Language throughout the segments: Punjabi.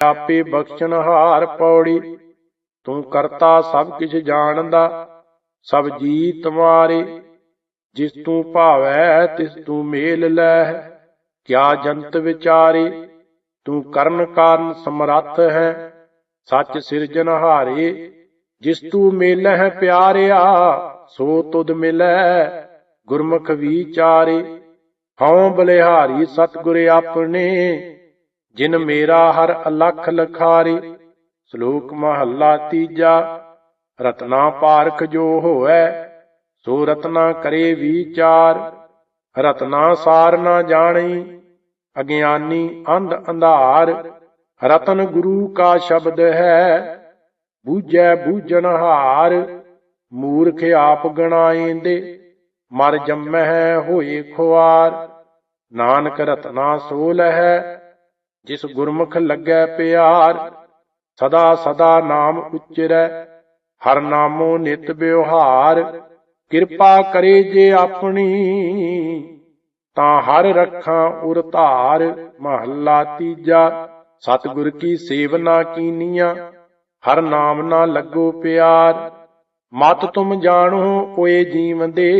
ਆਪੇ ਬਖਸ਼ਣਹਾਰ ਪੌੜੀ, ਤੂੰ ਕਰਤਾ ਸਭ ਕਿਛ ਜਾਣਦਾ, ਸਭ ਜੀ ਤੁਮਾਰੇ ਜਿਸ ਤੂੰ ਭਾਵੈ, ਤਿਸ ਤੂੰ ਮੇਲ ਲੈ ਕਿਆ ਜੰਤ ਵਿਚਾਰੇ, ਤੂੰ ਕਰਨ ਕਾਰਨ ਸਮਰੱਥ ਹੈ, ਸੱਚ ਸਿਰਜਣਹਾਰੇ ਜਿਸ ਤੂੰ ਮੇਲਹਿ ਪਿਆਰਿਆ, ਸੋ ਤੁਧ ਮਿਲੈ ਗੁਰਮੁਖ ਵਿਚਾਰੇ ਹਉ ਬਲਿਹਾਰੀ ਸਤਿਗੁਰ ਆਪਣੇ ਜਿਨ ਮੇਰਾ ਹਰ ਅਲਖ ਲਖਾਰੀ, ਸ਼ਲੋਕ ਮਹੱਲਾ ਤੀਜਾ, ਰਤਨਾ ਪਾਰਖ ਜੋ ਹੋਐ, ਸੋ ਰਤਨਾ ਕਰੇ ਵਿਚਾਰ, ਰਤਨਾ ਸਾਰ ਨਾ ਜਾਣੀ ਅਗਿਆਨੀ ਅੰਧ ਅੰਧਾਰ, ਰਤਨ ਗੁਰੂ ਕਾ ਸ਼ਬਦ ਹੈ, ਬੂਝੈ ਬੂਝਣਹਾਰ ਮੂਰਖ ਆਪ ਗਣਾਏਂਦੇ ਮਰ ਜੰਮਹਿ ਹੋਏ ਖੁਆਰ, ਨਾਨਕ ਰਤਨਾ ਸੋ ਲਹੈ ਜਿਸ ਗੁਰਮੁਖ ਲੱਗੈ ਪਿਆਰ, ਸਦਾ ਸਦਾ ਨਾਮ ਉਚਰੈ, ਹਰ ਨਾਮੋ ਨਿਤ ਬਿਵਹਾਰ ਕਿਰਪਾ ਕਰੇ ਜੇ ਆਪਣੀ, ਤਾਂ ਹਰ ਰੱਖਾਂ ਉਰ ਧਾਰ, ਮਹੱਲਾ ਤੀਜਾ, ਸਤਿਗੁਰ ਕੀ ਸੇਵਨਾ ਕੀਨੀਆਂ, ਹਰ ਨਾਮ ਨਾ ਲੱਗੋ ਪਿਆਰ, ਮਤ ਤੁਮ ਜਾਣੋ ਓਏ ਜੀਵ ਦੇ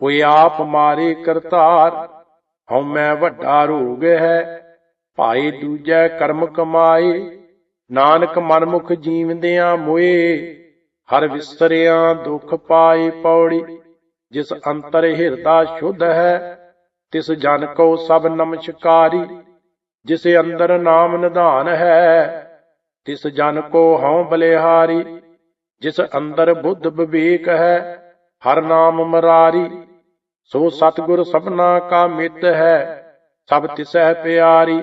ਓਏ ਆਪ ਮਾਰੇ ਕਰਤਾਰ, ਹਉ ਮੈਂ ਵੱਡਾ ਰੋਗ ਹੈ ਭਾਈ ਦੂਜੈ ਕਰਮ ਕਮਾਏ, ਨਾਨਕ ਮਨਮੁਖ ਜੀਵਦਿਆਂ ਮੋਏ। ਹਰ ਵਿਸਰਿਆਂ ਦੁਖ ਪਾਏ ਪੌੜੀ, ਜਿਸ ਅੰਤਰ ਹਿਰਦਾ ਸ਼ੁੱਧ ਹੈ, ਤਿਸ ਜਨ ਕੋ ਸਭ ਨਮਸਕਾਰੀ। ਜਿਸ ਅੰਦਰ ਨਾਮ ਨਿਧਾਨ ਹੈ, ਤਿਸ ਜਨ ਕੋ ਹਉ ਬਲਿਹਾਰੀ। ਜਿਸ ਅੰਦਰ ਬੁੱਧ ਵਿਵੇਕ ਹੈ, ਹਰ ਨਾਮ ਮਰਾਰੀ। ਸੋ ਸਤਿਗੁਰ ਸਭਨਾ ਕਾ ਮਿੱਤ ਹੈ, ਸਭ ਤਿਸਹਿ ਪਿਆਰੀ।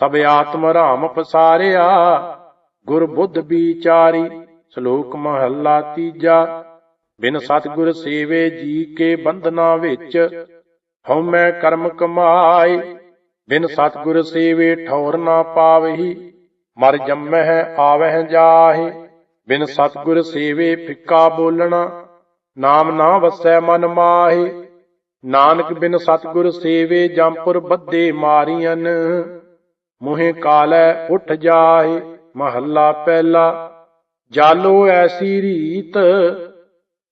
ਸਭ ਆਤਮ ਰਾਮ ਪਸਾਰਿਆ। ਗੁਰ ਬੁੱਧ ਵਿਚਾਰੀ, ਸ਼ਲੋਕ ਮਹੱਲਾ ਤੀਜਾ। ਬਿਨ ਸਤਿਗੁਰ ਸੇਵੇ ਜੀ ਕੇ ਬੰਧਨਾ ਵਿੱਚ ਹਉਮੈ ਕਰਮ ਕਮਾਏ। ਬਿਨ ਸਤਿਗੁਰ ਸੇਵੇ ਠੌਰ ਨਾ ਪਾਵਹੀ, ਮਰ ਜੰਮਹਿ ਆਵਹਿ ਜਾਹੇ। ਬਿਨ ਸਤਿਗੁਰ ਸੇਵੇ ਫਿੱਕਾ ਬੋਲਣਾ, ਨਾਮ ਨਾ ਵਸੈ ਮਨ ਮਾਹੇ। ਨਾਨਕ ਬਿਨ ਸਤਿਗੁਰ ਸੇਵੇ ਜੰਪੁਰ ਬੱਦੇ ਮਾਰੀਆਂ ਮੁਹੇ ਕਾਲੈ ਉੱਠ ਜਾਏ, ਮਹੱਲਾ ਪਹਿਲਾ। ਜਾਲੋ ਐਸੀ ਰੀਤ,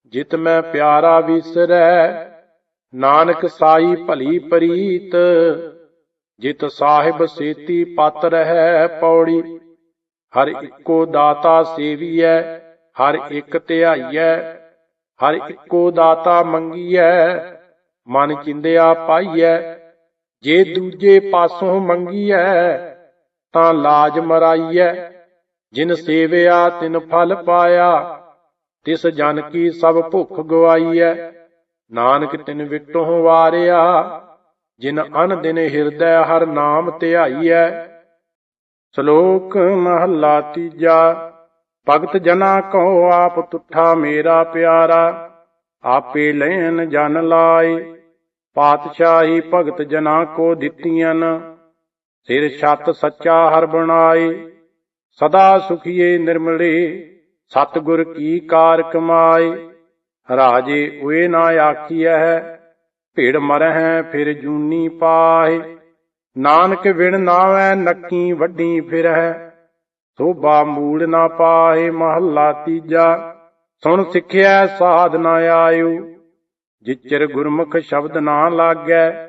ਜਿਤ ਮੈਂ ਪਿਆਰਾ ਵਿਸਰੈ। ਨਾਨਕ ਸਾਈ ਭਲੀ ਪ੍ਰੀਤ, ਜਿਤ ਸਾਹਿਬ ਸੇਤੀ ਪਤ ਰਹਿ ਪੌੜੀ। ਹਰ ਇੱਕੋ ਦਾਤਾ ਸੇਵੀਐ, ਹਰ ਇੱਕ ਧਿਆਈਐ, ਹਰ ਇੱਕੋ ਦਾਤਾ ਮੰਗੀਐ। ਮਨ ਚਿੰਦਿਆ ਪਾਈਐ ਜੇ ਦੂਜੇ ਪਾਸੋਂ ਮੰਗੀਐ, ਤਾਂ ਲਾਜ ਮਰਾਈਐ। ਜਿਨ ਸੇਵਿਆ, ਤਿਨ ਫਲ ਪਾਇਆ, ਤਿਸ ਜਨ ਕੀ ਸਭ ਭੁੱਖ ਗਵਾਈਐ। ਨਾਨਕ ਤਿਨ ਵਿਟੋਂ ਵਾਰਿਆ, ਜਿਨ ਅਨ ਦਿਨ ਹਿਰਦੈ, ਹਰ ਨਾਮ ਧਿਆਈਐ। ਸ਼ਲੋਕ ਮਹੱਲਾ ਤੀਜਾ, ਭਗਤ ਜਨਾ ਕਹੋ, ਆਪ ਤੁਠਾ ਮੇਰਾ ਪਿਆਰਾ, ਆਪੇ ਲੈਨ ਜਨ ਲਾਏ। ਪਾਤਸ਼ਾਹੀ ਭਗਤ ਜਨਾ ਕੋ ਦਿੱਤੀਆਂ ਸਿਰ ਛੱਤ ਸੱਚਾ ਹਰ ਬਣਾਏ। ਸਦਾ ਸੁਖੀਏ ਨਿਰਮਲੇ। ਸਤਿਗੁਰ ਕੀ ਕਾਰ ਕਮਾਏ। ਰਾਜੇ ਓਏ ਨਾ ਆਖੀਐ, ਭੇੜ ਮਰਹਿ ਫਿਰ ਜੂਨੀ ਪਾਏ। ਨਾਨਕ ਵਿਣ ਨਾਵੈ ਨੱਕੀ ਵੱਡੀ ਫਿਰਹਿ। ਸੋਭਾ ਮੂੜ ਨਾ ਪਾਏ ਮਹੱਲਾ ਤੀਜਾ। ਸੁਣ ਸਿੱਖਿਆ ਸਾਧ ਨਾ ਆਇਓ। ਜਿਚਰ ਗੁਰਮੁਖ ਸ਼ਬਦ ਨਾ ਲਾਗੈ,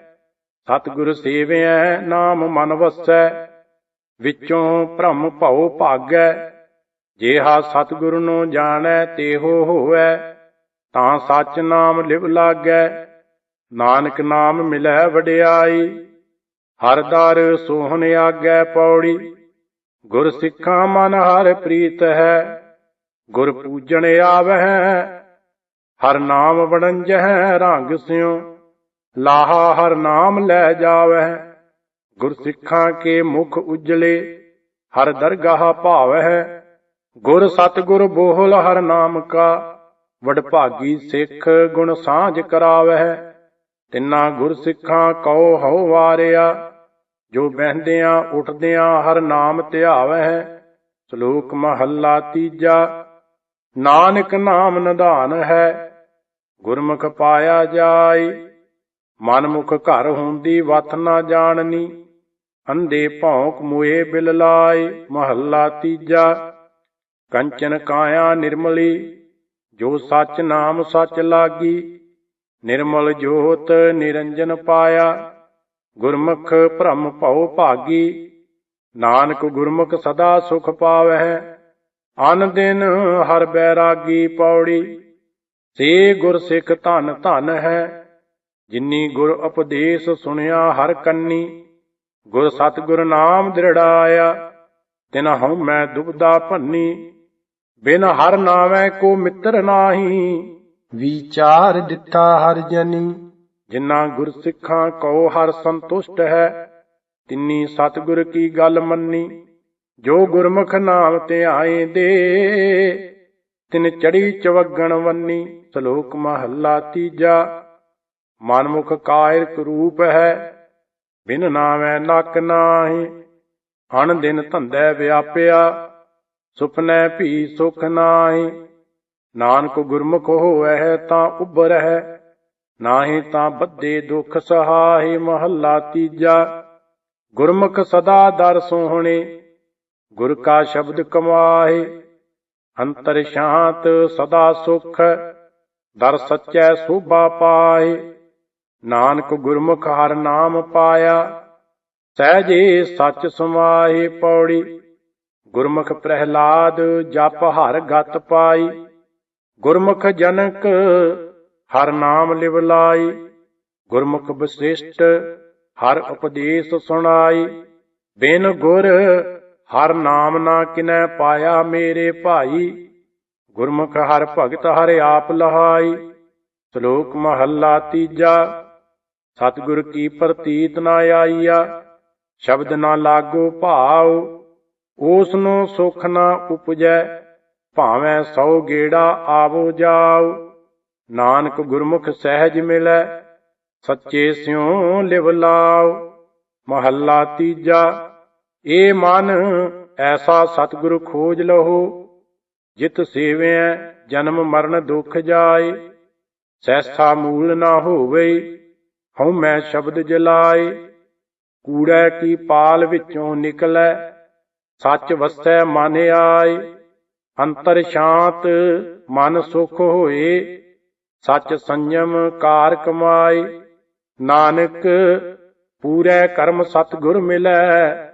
ਸਤਿਗੁਰ ਸੇਵਿਐ ਨਾਮ ਮਨ ਵਸੈ, ਵਿੱਚੋਂ ਭ੍ਰਮ ਭਉ ਭਾਗੈ, ਜੇਹਾ ਸਤਿਗੁਰ ਨੂੰ ਜਾਣੈ ਤੇਹੋ ਹੋਵੈ, ਤਾਂ ਸੱਚ ਨਾਮ ਲਿਵ ਲਾਗੈ, ਨਾਨਕ ਨਾਮ ਮਿਲੈ ਵਡਿਆਈ, ਹਰ ਦਰ ਸੋਹਣ ਆਗੈ ਪੌੜੀ, ਗੁਰ ਸਿੱਖਾਂ ਮਨ ਹਰ ਪ੍ਰੀਤ ਹੈ, ਗੁਰ ਪੂਜਣ ਆਵਹਿ ਹਰ ਨਾਮ ਵਣੰਜਹਿ ਰੰਗ ਸਿਉ, ਲਾਹਾ ਹਰ ਨਾਮ ਲੈ ਜਾਵਹਿ। ਗੁਰ ਸਿੱਖਾਂ ਕੇ ਮੁਖ ਉਜਲੇ, ਹਰ ਦਰਗਾਹ ਭਾਵਹਿ। ਗੁਰ ਸਤਿਗੁਰ ਬੋਹਲ ਹਰ ਨਾਮ ਕਾ, ਵਡਭਾਗੀ ਸਿੱਖ ਗੁਣ ਸਾਂਝ ਕਰਾਵੈ ਤਿੰਨਾ ਗੁਰ ਸਿੱਖਾਂ ਕਉ ਹਉ ਵਾਰਿਆ, ਜੋ ਬਹਿੰਦਿਆਂ ਉੱਠਦਿਆਂ ਹਰ ਨਾਮ ਧਿਆਵਹਿ। ਸ਼ਲੋਕ ਮਹੱਲਾ ਤੀਜਾ ਨਾਨਕ ਨਾਮ ਨਿਧਾਨ ਹੈ, ਗੁਰਮੁਖ ਪਾਇਆ ਜਾਈ ਮਨਮੁਖ ਘਰ ਹੁੰਦੀ ਵਤ ਨਾ ਜਾਣਨੀ, ਅੰਧੇ ਭੌਂਕ ਮੋਏ ਬਿਲ ਲਾਏ, ਮਹੱਲਾ ਤੀਜਾ। ਕੰਚਨ ਕਾਇਆ ਨਿਰਮਲੀ, ਜੋ ਸੱਚ ਨਾਮ ਸੱਚ ਲਾਗੀ। ਨਿਰਮਲ ਜੋਤ ਨਿਰੰਜਨ ਪਾਇਆ, ਗੁਰਮੁਖ ਭ੍ਰਮ ਭਉ ਭਾਗੀ। ਨਾਨਕ ਗੁਰਮੁਖ ਸਦਾ ਸੁਖ ਪਾਵਹਿ ਅਨ ਦਿਨ ਹਰ ਬੈਰਾਗੀ ਪੌੜੀ। ਸੇ ਗੁਰ ਸਿੱਖ ਧਨ ਧਨ ਹੈ ਜਿਨੀ ਗੁਰ ਉਪਦੇਸ਼ ਸੁਣਿਆ ਹਰ ਕੰਨੀ। ਗੁਰ ਸਤਿਗੁਰ ਨਾਮ ਦ੍ਰਿੜਾਇਆ ਤਿਨ ਹਉ ਮੈਂ ਦੁਬਦਾ ਭੰਨੀ। ਬਿਨ ਹਰ ਨਾਮੈ ਕੋ ਮਿੱਤਰ ਨਾਹੀ। ਵਿਚਾਰ ਦਿੱਤਾ ਹਰ ਜਨੀ। ਜਿਨ੍ਹਾਂ ਗੁਰ ਸਿੱਖਾਂ ਕੋ ਹਰ ਸੰਤੁਸ਼ਟ ਹੈ ਤਿੰਨੀ ਸਤਿਗੁਰ ਕੀ ਗੱਲ ਮੰਨੀ। ਜੋ ਗੁਰਮੁਖ ਨਾਮ ਧਿਆਏ ਦੇ, ਤਿਨ ਚੜੀ ਚਵਗਣ ਵੰਨੀ ਸ਼ਲੋਕ ਮਹੱਲਾ ਤੀਜਾ। ਮਨਮੁਖ ਕਾਇਰਕ ਰੂਪ ਹੈ, ਬਿਨ ਨਾਮੈ ਨਕ ਨਾਹੀ। ਅਣ ਦਿਨ ਧੰਦੈ ਵਿਆਪਿਆ, ਸੁਪਨੈ ਭੀ ਸੁਖ ਨਾਹੀ। ਨਾਨਕ ਗੁਰਮੁਖ ਹੋਵੈ ਤਾਂ ਉਬਰਹਿ ਨਾਹੀ ਤਾਂ ਬੱਧੇ ਦੁਖ ਸਹਾਈ ਮਹੱਲਾ ਤੀਜਾ, ਗੁਰਮੁਖ ਸਦਾ ਦਰ ਸੋਹਣੇ ਗੁਰ ਕਾ ਸ਼ਬਦ ਕਮਾਏ, ਅੰਤਰ ਸ਼ਾਂਤ ਸਦਾ ਸੁਖ, ਦਰ ਸੱਚੈ ਸੋਭਾ ਪਾਏ। ਨਾਨਕ ਗੁਰਮੁਖ ਹਰ ਨਾਮ ਪਾਇਆ, ਸਹਿਜੇ ਸੱਚ ਸਮਾਏ ਪੌੜੀ। ਗੁਰਮੁਖ ਪ੍ਰਹਿਲਾਦ ਜਪ ਹਰ ਗਤ ਪਾਈ। ਗੁਰਮੁਖ ਜਨਕ ਹਰ ਨਾਮ ਲਿਵ ਲਾਈ। ਗੁਰਮੁਖ ਵਸਿਸ਼ਟ ਹਰ ਉਪਦੇਸ਼ ਸੁਣਾਈ। ਬਿਨ ਗੁਰ ਹਰ ਨਾਮ ਨਾ ਕਿਨੈ ਪਾਇਆ ਮੇਰੇ ਭਾਈ। ਗੁਰਮੁਖ ਹਰ ਭਗਤ ਹਰ ਆਪ ਲਹਾਈ। ਸ਼ਲੋਕ ਮਹੱਲਾ ਤੀਜਾ। ਸਤਿਗੁਰ ਕੀ ਪ੍ਰਤੀਤ ਨਾ ਆਈਆ। ਸ਼ਬਦ ਨਾ ਲਾਗੋ ਭਾਉ। ਉਸ ਨੂੰ ਸੁਖ ਨਾ ਉਪਜੈ। ਭਾਵੇਂ ਸੌ ਗੇੜਾ ਆਵੋ ਜਾਉ। ਨਾਨਕ ਗੁਰਮੁਖ ਸਹਿਜ ਮਿਲੈ। ਸੱਚੇ ਸਿਉ ਲਿਵ ਲਾਉ। ਮਹੱਲਾ ਤੀਜਾ। ਏ ਮਨ, ਐਸਾ ਸਤਿਗੁਰ ਖੋਜ ਲਹੋ, ਜਿਤ ਸੇਵਿਐ ਜਨਮ ਮਰਨ ਦੁਖ ਜਾਏ ਸੈਸਾ ਮੂਲ ਨਾ ਹੋਵੇ, ਹਉ ਮੈਂ ਸ਼ਬਦ ਜਲਾਏ, ਕੂੜੈ ਕੀ ਪਾਲ ਵਿੱਚੋਂ ਨਿਕਲੈ, ਸੱਚ ਵਸੈ ਮਨ ਆਏ, ਅੰਤਰ ਸ਼ਾਂਤ ਮਨ ਸੁਖ ਹੋਏ, ਸੱਚ ਸੰਜਮ ਕਾਰ ਕਮਾਏ, ਨਾਨਕ ਪੂਰੇ ਕਰਮ ਸਤਿਗੁਰ ਮਿਲੈ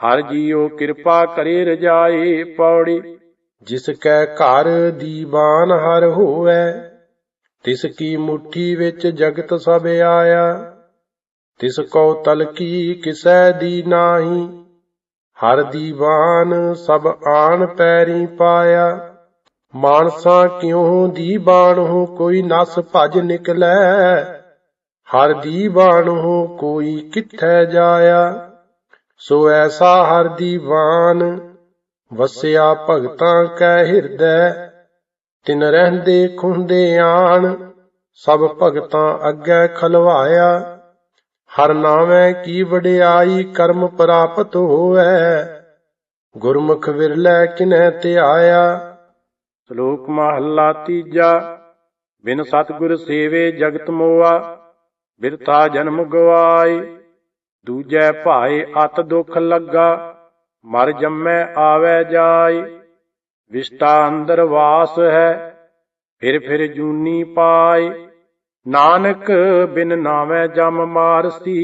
ਹਰ ਜੀਉ ਕਿਰਪਾ ਕਰੇ ਰਜਾਏ ਪੌੜੀ, ਜਿਸ ਕੈ ਘਰ ਦੀਵਾਨ ਹਰ ਹੋਵੈ, ਤਿਸ ਕੀ ਮੁਠੀ ਵਿੱਚ ਜਗਤ ਸਭ ਆਇਆ, ਤਿਸ ਕੋ ਤਲਕੀ ਕਿਸੈ ਦੀ ਨਾਹੀ, ਹਰ ਦੀਵਾਨ ਸਭ ਆਣ ਪੈਰੀ ਪਾਇਆ, ਮਾਨਸਾ ਕਿਉ ਦੀਵਾਨ ਹੋ ਕੋਈ ਨਸ ਭਜ ਨਿਕਲੈ, ਹਰ ਦੀਵਾਨ ਹੋ ਕੋਈ ਕਿੱਥੈ ਜਾਇਆ। ਸੋ ਐਸਾ ਹਰ ਦੀਵਾਨ, ਵਸਿਆ ਭਗਤਾਂ ਕੈ ਹਿਰਦੈ, ਤਿਨ ਰਹਿੰਦੇ ਖੁੰਦੇ ਆਣ, ਸਭ ਭਗਤਾਂ ਅੱਗੇ ਖਲਵਾਇਆ। ਹਰ ਨਾਮੈ ਕੀ ਵਡਿਆਈ ਕਰਮ ਪ੍ਰਾਪਤ ਹੋਵੈ ਗੁਰਮੁਖ ਵਿਰਲੇ ਕਿਨੈ ਧਿਆਇਆ। ਸ਼ਲੋਕ ਮਹੱਲਾ ਤੀਜਾ, ਬਿਨ ਸਤਿਗੁਰ ਸੇਵੇ ਜਗਤ ਮੋਆ ਬਿਰਤਾ ਜਨਮ ਗਵਾਏ। ਦੂਜੈ ਭਾਏ ਅਤ ਦੁਖ ਲੱਗਾ, ਮਰ ਜੰਮੈ ਆਵੈ ਜਾਏ। ਵਿਸ਼ਟਾ ਅੰਦਰ ਵਾਸ ਹੈ, ਫਿਰ ਫਿਰ ਜੂਨੀ ਪਾਏ। ਨਾਨਕ ਬਿਨ ਨਾਵੇਂ ਜਮ ਮਾਰਸੀ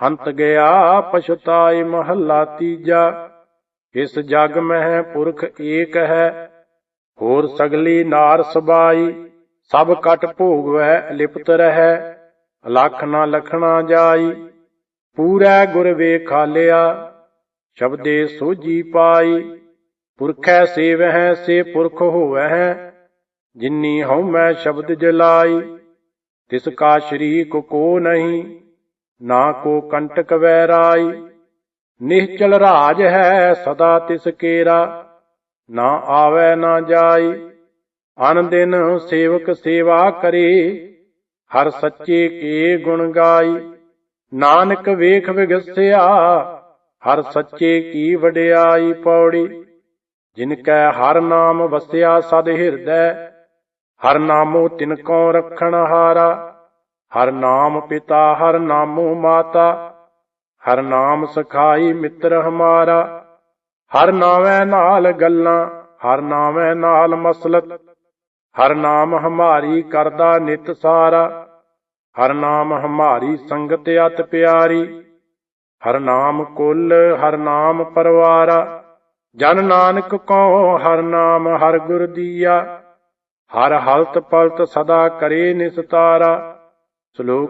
ਹੰਤ ਗਿਆ ਪਛਤਾਈ ਮਹੱਲਾ ਤੀਜਾ। ਇਸ ਜਗ ਮਹਿ ਪੁਰਖ ਏਕ ਹੈ, ਹੋਰ ਸਗਲੀ ਨਾਰ ਸਬਾਈ। ਸਭ ਕਟ ਭੋਗਵੈ ਲਿਪਤ ਰਹਿ ਅਲਖ ਨਾ ਲਖਣਾ ਜਾਈ। ਪੂਰੈ ਗੁਰ ਵੇਖਾਲਿਆ ਸ਼ਬਦੇ ਸੋਜੀ ਪਾਈ, ਪੁਰਖੈ ਸੇਵਹਿ ਸੇ ਪੁਰਖ ਹੋਵੈ ਜਿਨੀ ਹਉ ਮੈਂ ਸ਼ਬਦ ਜਲਾਈ, ਤਿਸ ਕਾ ਸ਼ਰੀਕ ਕੋ ਨਹੀਂ, ਨਾ ਕੋ ਕੰਟਕ ਵੈਰਾਈ, ਨਿਹਚਲ ਰਾਜ ਹੈ ਸਦਾ ਤਿਸ ਕੇਰਾ, ਨਾ ਆਵੈ ਨਾ ਜਾਈ ਅਨ ਦਿਨ ਸੇਵਕ ਸੇਵਾ ਕਰੇ, ਹਰ ਸੱਚੇ ਕੇ ਗੁਣ ਗਾਈ। ਨਾਨਕ ਵੇਖ ਵਿਗਸਿਆ, ਹਰ ਸੱਚੇ ਕੀ ਵਡਿਆਈ ਪੌੜੀ। ਜਿਨ ਕੈ ਹਰ ਨਾਮ ਵਸਿਆ ਸਦ ਹਿਰਦੈ, ਹਰ ਨਾਮੋ ਤਿਨ ਕੋ ਰਖਣ ਹਾਰਾ। ਹਰ ਨਾਮ ਪਿਤਾ, ਹਰ ਨਾਮੋ ਮਾਤਾ, ਹਰ ਨਾਮ ਸਖਾਈ ਮਿੱਤਰ ਹਮਾਰਾ। ਹਰ ਨਾਵੇਂ ਨਾਲ ਗੱਲਾਂ, ਹਰ ਨਾਵੇਂ ਨਾਲ ਮਸਲਤ, ਹਰ ਨਾਮ ਹਮਾਰੀ ਕਰਦਾ ਨਿਤ ਸਾਰਾ। ਹਰ ਨਾਮ ਹਮਾਰੀ ਸੰਗਤ ਅਤ ਪਿਆਰੀ। ਹਰ ਨਾਮ ਕੁੱਲ, ਹਰ ਨਾਮ ਪਰਵਾਰਾ। ਜਨ ਨਾਨਕ ਕੋ ਹਰ ਨਾਮ ਹਰ ਗੁਰ ਦੀਆ। ਹਰ ਹਲਤ ਪਲਤ ਸਦਾ ਕਰੇ ਨਿਸਤਾਰਾ। ਸ਼ਲੋਕ